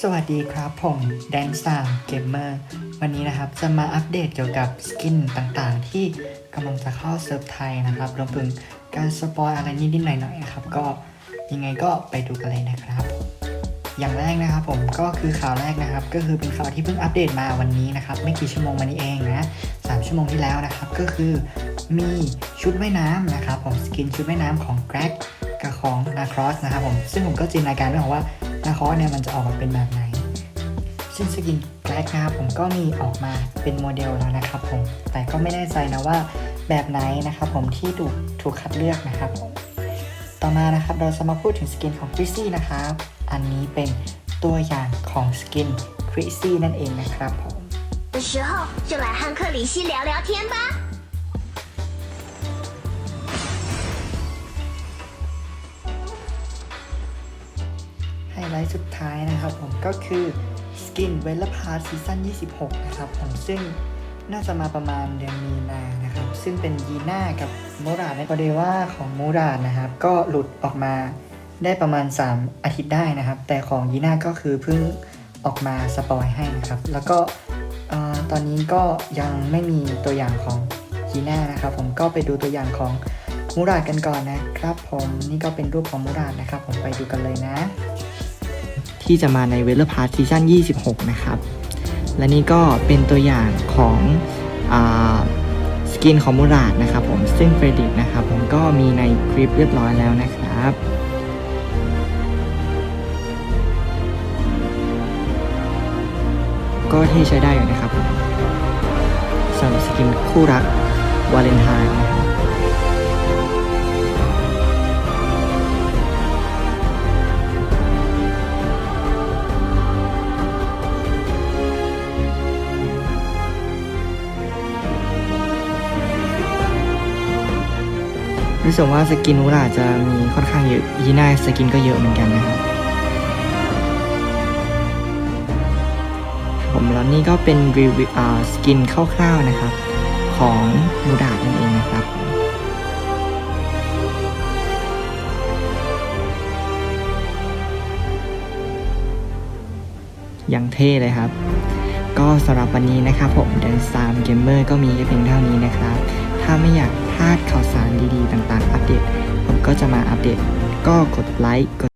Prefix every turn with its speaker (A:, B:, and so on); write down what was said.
A: สวัสดีครับผมแดนซาเกมเมอร์วันนี้นะครับจะมาอัปเดตเกี่ยวกับสกินต่างๆ ที่กำลังจะเข้าเซิร์ฟไทยนะครับรวมถึงการสปอยอะไรนิดๆหน่อยๆนะครับ ก็ยังไงก็ไปดูกันเลยนะครับ อย่างแรกนะครับผมก็คือข่าวแรกนะครับ ก็คือเป็นข่าวที่เพิ่งอัปเดตมาวันนี้นะครับ ไม่กี่ชั่วโมงมานี้เองนะสามชั่วโมงที่แล้วนะครับ ก็คือมีชุดว่ายน้ำนะครับ ผมสกินชุดว่ายน้ำของแกร็กกับของนาครอสนะครับผมซึ่งผมก็จินตนาการไม่ออกว่า นาครอสเนี่ยมันจะออกมาเป็นแบบไหน ซึ่งสกินแกร็กนะครับผมก็มีออกมาเป็นโมเดลแล้วนะครับผมแต่ก็ไม่แน่ใจนะว่าแบบไหนนะครับผมที่ถูกถูกคัดเลือกนะครับผม ต่อมานะครับเราจะมาพูดถึงสกินของคริสซี่นะครับ อันนี้เป็นตัวอย่างของสกินคริสซี่นั่นเองนะครับผม
B: 的时候就来和克里希聊聊天吧。
A: ไลท์สุดท้ายนะครับผมก็คือสกินเวลพาซีซั่น26 นะครับผมซึ่งน่าจะมาประมาณเดือนมีนานะครับ ซึ่งเป็นยีน่ากับมูราดในปรเดว่าของมูราดนะครับ ก็หลุดออกมาได้ประมาณ 3 อาทิตย์ได้นะครับ แต่ของยีน่าก็คือเพิ่งออกมาสปอยให้นะครับ แล้วก็ตอนนี้ก็ยังไม่มีตัวอย่างของยีน่านะครับ ผมก็ไปดูตัวอย่างของมูราดกันก่อนนะครับ ผมนี่ก็เป็นรูปของมูราดนะครับ ผมไปดูกันเลยนะ ที่จะมาในเวลพาร์ทซีซั่น26 นะครับ และนี่ก็เป็นตัวอย่างของอสกินของมูราดนะครับผมซึ่งเฟรดิกนะครับผมก็มีในคลิปเรียบร้อยแล้วนะครับก็เท่ใช้ได้อยู่นะครับผมสำหรับสกินคู่รักวาเลนไทน์นะครับ รู้สึกว่าสกินมูราจะมีค่อนข้างเยอะยีน่าสกินก็เยอะเหมือนกันนะครับผมแล้วนี่ก็เป็นรีวิวสกินคร่าวๆนะครับ ของมูรานั่นเองนะครับย่างเท่เลยครับ ก็สำหรับวันนี้นะครับผมเดนซามเกมเมอร์ก็มีแค่เพียงเท่านี้นะครับ ถ้าไม่อยากพลาดข่าวสารดีๆ ต่างๆ อัปเดต ผมก็จะมาอัปเดต ก็กดไลค์ก